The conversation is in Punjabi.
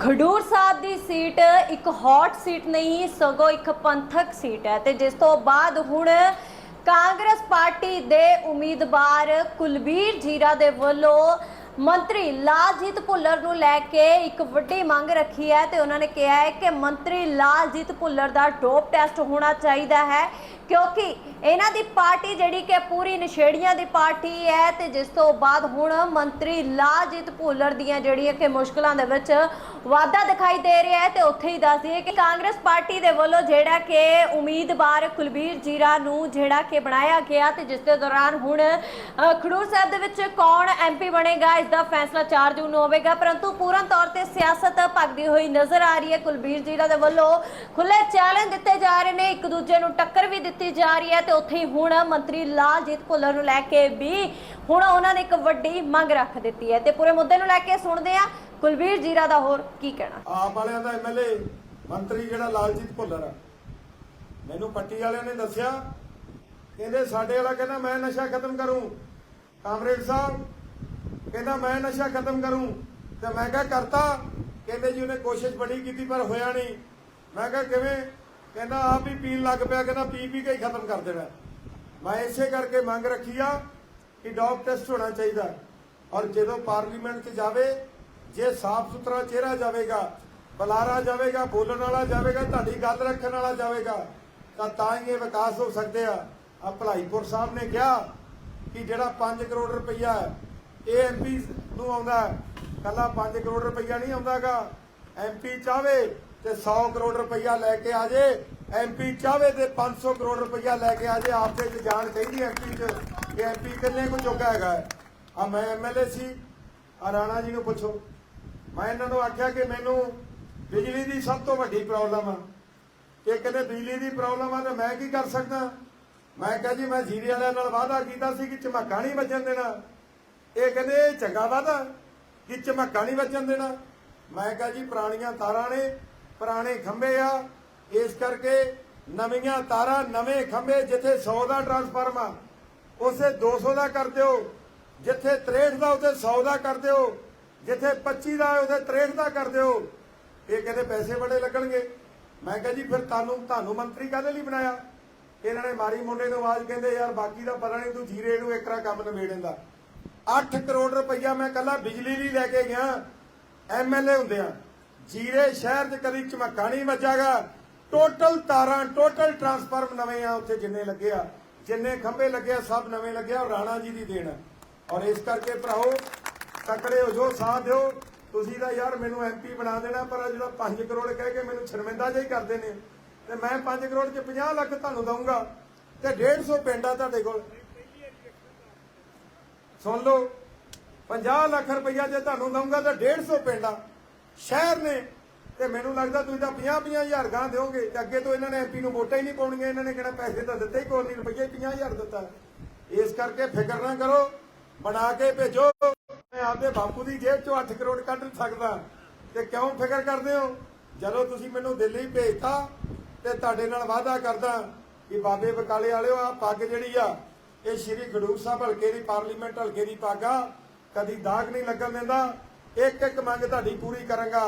ਖਡੂਰ ਸਾਹਿਬ ਦੀ ਸੀਟ ਇੱਕ ਹੌਟ ਸੀਟ ਨਹੀਂ, ਸਗੋਂ ਇੱਕ ਪੰਥਕ ਸੀਟ ਹੈ ਤੇ ਜਿਸ ਤੋਂ ਬਾਅਦ ਹੁਣ ਕਾਂਗਰਸ ਪਾਰਟੀ ਦੇ ਉਮੀਦਵਾਰ ਕੁਲਬੀਰ ਜੀਰਾ ਦੇ ਵੱਲੋਂ ਮੰਤਰੀ ਲਾਲਜੀਤ ਭੁੱਲਰ ਨੂੰ ਲੈ ਕੇ ਇੱਕ ਵੱਡੀ ਮੰਗ ਰੱਖੀ ਹੈ ਤੇ ਉਹਨਾਂ ਨੇ ਕਿਹਾ ਹੈ ਕਿ ਮੰਤਰੀ ਲਾਲਜੀਤ ਭੁੱਲਰ ਦਾ ਡੋਪ ਟੈਸਟ ਹੋਣਾ ਚਾਹੀਦਾ ਹੈ। ਕਿਉਂਕਿ ਇਹਨਾਂ ਦੀ ਪਾਰਟੀ ਜਿਹੜੀ ਕਿ ਪੂਰੀ ਨਸ਼ੇੜੀਆਂ ਦੀ ਪਾਰਟੀ ਹੈ ਤੇ ਜਿਸ ਤੋਂ ਬਾਅਦ ਹੁਣ ਮੰਤਰੀ ਲਾਲਜੀਤ ਭੁੱਲਰ ਦੀਆਂ ਜਿਹੜੀਆਂ ਕਿ ਮੁਸ਼ਕਲਾਂ ਦੇ ਵਿੱਚ ਵਾਧਾ ਦਿਖਾਈ ਦੇ ਰਿਹਾ ਹੈ ਤੇ ਉੱਥੇ ਹੀ ਦੱਸ ਦਈਏ ਕਿ ਕਾਂਗਰਸ ਪਾਰਟੀ ਦੇ ਵੱਲੋਂ ਜਿਹੜਾ ਕਿ ਉਮੀਦਵਾਰ ਕੁਲਬੀਰ ਜੀਰਾ ਨੂੰ ਜਿਹੜਾ ਕਿ ਬਣਾਇਆ ਗਿਆ ਤੇ ਜਿਸ ਦੇ ਦੌਰਾਨ ਹੁਣ ਖਡੂਰ ਸਾਹਿਬ ਦੇ ਵਿੱਚ ਕੌਣ ਐਮਪੀ ਬਣੇਗਾ, ਇਸ ਦਾ ਫੈਸਲਾ 4 ਜੂਨ ਨੂੰ ਹੋਵੇਗਾ। ਪਰੰਤੂ ਪੂਰਨ ਤੌਰ ਤੇ ਸਿਆਸਤ ਭਗਦੀ ਹੋਈ ਨਜ਼ਰ ਆ ਰਹੀ ਹੈ। ਕੁਲਬੀਰ ਜੀਰਾ ਦੇ ਵੱਲੋਂ ਖੁੱਲੇ ਚੈਲੰਜ ਦਿੱਤੇ ਜਾ ਰਹੇ ਨੇ। ਇੱਕ ਦੂਜੇ ਨੂੰ ਟੱਕਰ ਵੀ ਦਿੱਤੀ ਜਾ ਰਹੀ ਹੈ ਤੇ ਉੱਥੇ ਹੀ ਹੁਣ ਮੰਤਰੀ ਲਾਲਜੀਤ ਭੁੱਲਰ ਨੂੰ ਲੈ ਕੇ ਵੀ ਹੁਣ ਉਹਨਾਂ ਨੇ ਇੱਕ ਵੱਡੀ ਮੰਗ ਰੱਖ ਦਿੱਤੀ ਹੈ ਤੇ ਪੂਰੇ ਮੁੱਦੇ ਨੂੰ ਲੈ ਕੇ ਸੁਣਦੇ ਆ ਕੁਲਬੀਰ ਜੀਰਾ ਦਾ ਹੋਰ ਕੀ ਕਹਿਣਾ? ਆਪ ਵਾਲਿਆਂ ਦਾ ਐਮਐਲਏ ਮੰਤਰੀ ਜਿਹੜਾ ਲਾਲਜੀਤ ਭੁੱਲਰ ਆ। ਮੈਨੂੰ ਪੱਟੀ ਵਾਲਿਆਂ ਨੇ ਦੱਸਿਆ, ਕਹਿੰਦੇ ਸਾਡੇ ਵਾਲਾ ਕਹਿੰਦਾ, ਮੈਂ ਨਸ਼ਾ ਖਤਮ ਕਰੂੰ। ਕਾਮਰੇਡ ਸਾਹਿਬ ਕਹਿੰਦਾ, ਮੈਂ ਨਸ਼ਾ ਖਤਮ ਕਰੂੰ। ਤੇ ਮੈਂ ਕਿਹਾ, ਕਰਤਾ। ਕਹਿੰਦੇ ਜੀ, ਉਹਨੇ ਕੋਸ਼ਿਸ਼ ਬੜੀ ਕੀਤੀ, ਪਰ ਹੋਇਆ ਨਹੀਂ। ਮੈਂ ਕਿਹਾ, ਕਿਵੇਂ? ਕਹਿੰਦਾ, ਆਪ ਹੀ ਪੀਣ ਲੱਗ ਪਿਆ। ਕਹਿੰਦਾ, ਪੀ ਪੀ ਕੇ ਹੀ ਖਤਮ ਕਰ ਦੇਣਾ। ਮੈਂ ਇਸੇ ਕਰਕੇ ਮੰਗ ਰੱਖੀ ਆ ਕਿ ਡੌਪ ਟੈਸਟ ਹੋਣਾ ਚਾਹੀਦਾ। ਔਰ ਜਦੋਂ ਪਾਰਲੀਮੈਂਟ 'ਚ ਜਾਵੇ, ਜੇ ਸਾਫ਼ ਸੁਥਰਾ ਚਿਹਰਾ ਜਾਵੇਗਾ, ਬੁਲਾਰਾ ਜਾਵੇਗਾ, ਬੋਲਣ ਵਾਲਾ ਜਾਵੇਗਾ, ਤੁਹਾਡੀ ਗੱਲ ਰੱਖਣ ਵਾਲਾ ਜਾਵੇਗਾ, ਤਾਂ ਤਾਂ ਹੀ ਇਹ ਵਿਕਾਸ ਹੋ ਸਕਦੇ ਆ। ਆ ਭਲਾਈਪੁਰ ਸਾਹਿਬ ਨੇ ਕਿਹਾ ਕਿ ਜਿਹੜਾ 5 ਕਰੋੜ ਰੁਪਈਆ ਹੈ, ਇਹ ਐਮਪੀ ਨੂੰ ਆਉਂਦਾ ਹੈ। ਕੱਲਾ 5 ਕਰੋੜ ਰੁਪਈਆ ਨਹੀਂ ਆਉਂਦਾਗਾ। ਐਮਪੀ ਚਾਵੇ ਤੇ 100 ਕਰੋੜ ਰੁਪਈਆ ਲੈ ਕੇ ਆ ਜੇ। ਐਮਪੀ ਚਾਵੇ ਤੇ 500 ਕਰੋੜ ਰੁਪਈਆ ਲੈ ਕੇ ਆ ਜੇ, ਆਪਦੇ ਚ ਜਾਣ ਚਾਹੀਦੀ ਐਮਪੀ ਚ ਕਿ ਐਮਪੀ ਕਿੰਨੇ ਕੁ ਚੁੱਕਾ ਹੈਗਾ ਆ ਮੈਂ ਐਮਐਲਏ ਸੀ, ਆ ਰਾਣਾ ਜੀ ਨੂੰ ਪੁੱਛੋ। ਮੈਂ ਇਹਨਾਂ ਨੂੰ ਆਖਿਆ ਕਿ ਮੈਨੂੰ ਬਿਜਲੀ ਦੀ ਸਭ ਤੋਂ ਵੱਡੀ ਪ੍ਰੋਬਲਮ ਆ। ਇਹ ਕਹਿੰਦੇ ਬਿਜਲੀ ਦੀ ਪ੍ਰੋਬਲਮ ਆ ਤੇ ਮੈਂ ਕੀ ਕਰ ਸਕਦਾ? ਮੈਂ ਕਿਹਾ ਜੀ, ਮੈਂ ਜੀਰੇ ਵਾਲਿਆਂ ਨਾਲ ਵਾਅਦਾ ਕੀਤਾ ਸੀ ਕਿ ਝਮੱਕਾ ਨਹੀਂ ਵੱਜਣ ਦੇਣਾ। ਇਹ ਕਹਿੰਦੇ ਚੰਗਾ ਵਾਅਦਾ ਕਿ ਝਮੱਕਾ ਨਹੀਂ ਵੱਜਣ ਦੇਣਾ। ਮੈਂ ਕਿਹਾ ਜੀ, ਪੁਰਾਣੀਆਂ ਤਾਰਾਂ ਨੇ ਪੁਰਾਣੇ ਖੰਭੇ ਆ। ਇਸ ਕਰਕੇ ਨਵੀਆਂ ਤਾਰਾਂ, ਨਵੇਂ ਖੰਭੇ ਜਿੱਥੇ 100 ਦਾ ਟਰਾਂਸਫਾਰਮ ਆ, ਉਸੇ 200 ਦਾ ਕਰ ਦਿਓ। ਜਿੱਥੇ 63 ਦਾ, ਉਥੇ 100 ਦਾ ਕਰ ਦਿਓ। ਜਿੱਥੇ 25 ਦਾ, ਉਥੇ 63 ਦਾ ਕਰ ਦਿਓ। ਇਹ ਕਹਿੰਦੇ ਪੈਸੇ ਬੜੇ ਲੱਗਣਗੇ। ਮੈਂ ਕਿਹਾ ਜੀ, ਫਿਰ ਤੁਹਾਨੂੰ ਤੁਹਾਨੂੰ ਮੰਤਰੀ ਕਾਹਦੇ ਲਈ ਬਣਾਇਆ? ਇਹਨਾਂ ਨੇ ਮਾਰੀ ਮੁੰਡੇ ਨੂੰ ਆਵਾਜ਼, ਕਹਿੰਦੇ, ਯਾਰ ਬਾਕੀ ਦਾ ਪਤਾ ਨਹੀਂ ਤੂੰ ਜੀਰੇ ਨੂੰ ਇਕਰਾ ਕੰਮ ਨਿਬੇੜ ਦਿੰਦਾ। 8 ਕਰੋੜ ਰੁਪਈਆ ਮੈਂ ਕੱਲਾ ਬਿਜਲੀ ਲਈ ਲੈ ਕੇ ਗਿਆ। ਐਮਐਲਏ ਹੁੰਦਿਆਂ ਜੀਰੇ ਸ਼ਹਿਰ 'ਚ ਕਦੀ ਚਮਕਾ ਨਹੀਂ ਵੱਜਾਗਾ ਟੋਟਲ ਤਾਰਾਂ ਟੋਟਲ ਟਰਾਂਸਫਾਰਮ ਨਵੇਂ ਆ, ਉੱਥੇ ਜਿੰਨੇ ਲੱਗੇ ਆ। ਜਿੰਨੇ ਖੰਭੇ ਲੱਗੇ ਆ, ਸਭ ਨਵੇਂ ਲੱਗੇ ਆ ਰਾਣਾ ਜੀ ਦੀ ਦੇਣ। ਆ। ਔਰ ਇਸ ਕਰਕੇ ਭਰਾਓ, ਤਕੜੇ ਹੋ ਜੋ, ਸਾਥ ਦਿਓ। ਤੁਸੀਂ ਤਾਂ ਯਾਰ ਮੈਨੂੰ ਐਮਪੀ ਬਣਾ ਦੇਣਾ, ਪਰ ਜਿਹੜਾ 5 ਕਰੋੜ ਕਹਿ ਕੇ ਮੈਨੂੰ ਸ਼ਰਮਿੰਦਾ ਜਿਹਾ ਹੀ ਕਰਦੇ ਨੇ। ਤੇ ਮੈਂ 5 ਕਰੋੜ ਚ 50 ਲੱਖ ਤੁਹਾਨੂੰ ਦਊਂਗਾ। ਤੇ 150 ਪਿੰਡ ਆ ਤੁਹਾਡੇ ਕੋਲ। ਸੁਣ ਲਓ 50 ਲੱਖ ਰੁਪਈਆ ਜੇ ਤੁਹਾਨੂੰ ਦਊਂਗਾ, ਤਾਂ 150 ਪਿੰਡ ਆ। ਸ਼ਹਿਰ ਨੇ। ਤੇ ਮੈਨੂੰ ਲੱਗਦਾ ਤੁਸੀਂ ਤਾਂ 50 50 ਹਜ਼ਾਰ ਗਾਂ ਦਿਓਗੇ ਤੇ ਅੱਗੇ ਤੋਂ ਇਹਨਾਂ ਨੇ ਐਮਪੀ ਨੂੰ ਵੋਟਾਂ ਹੀ ਨਹੀਂ ਪਾਉਣੀਆਂ, ਇਹਨਾਂ ਨੇ ਕਿਹੜਾ ਪੈਸੇ ਤਾਂ ਦਿੱਤੇ ਹੀ ਕੋਈ ਨਹੀਂ ਰੁਪਈਆ 50000 ਦਿੱਤਾ। ਇਸ ਕਰਕੇ ਫਿਕਰ ਨਾ ਕਰੋ, ਬਣਾ ਕੇ ਭੇਜੋ। ਮੈਂ ਆਪਦੇ ਬਾਪੂ ਦੀ ਜੇਬ ਚੋਂ 8 ਕਰੋੜ ਕੱਢ ਸਕਦਾ। ਤੇ ਕਿਉਂ ਫਿਕਰ ਕਰਦੇ ਹੋ? ਜਦੋਂ ਤੁਸੀਂ ਮੈਨੂੰ ਦਿੱਲੀ ਭੇਜਤਾ ਤੇ ਤੁਹਾਡੇ ਨਾਲ ਵਾਅਦਾ ਕਰਦਾ ਕਿ ਬਾਬੇ ਬਕਾਲੇ ਵਾਲਿਓ ਆ ਪੱਗ ਜਿਹੜੀ ਆ, ਇਹ ਸ਼੍ਰੀ ਖਡੂਰ ਸਾਹਿਬ ਹਲਕੇ ਦੀ ਪਾਰਲੀਮੈਂਟ ਹਲਕੇ ਦੀ ਪੱਗ ਆ, ਕਦੀ ਦਾਗ ਨਹੀਂ ਲੱਗਣ ਦਿੰਦਾ। ਇੱਕ ਇੱਕ ਮੰਗ ਤੁਹਾਡੀ ਪੂਰੀ ਕਰਾਂਗਾ।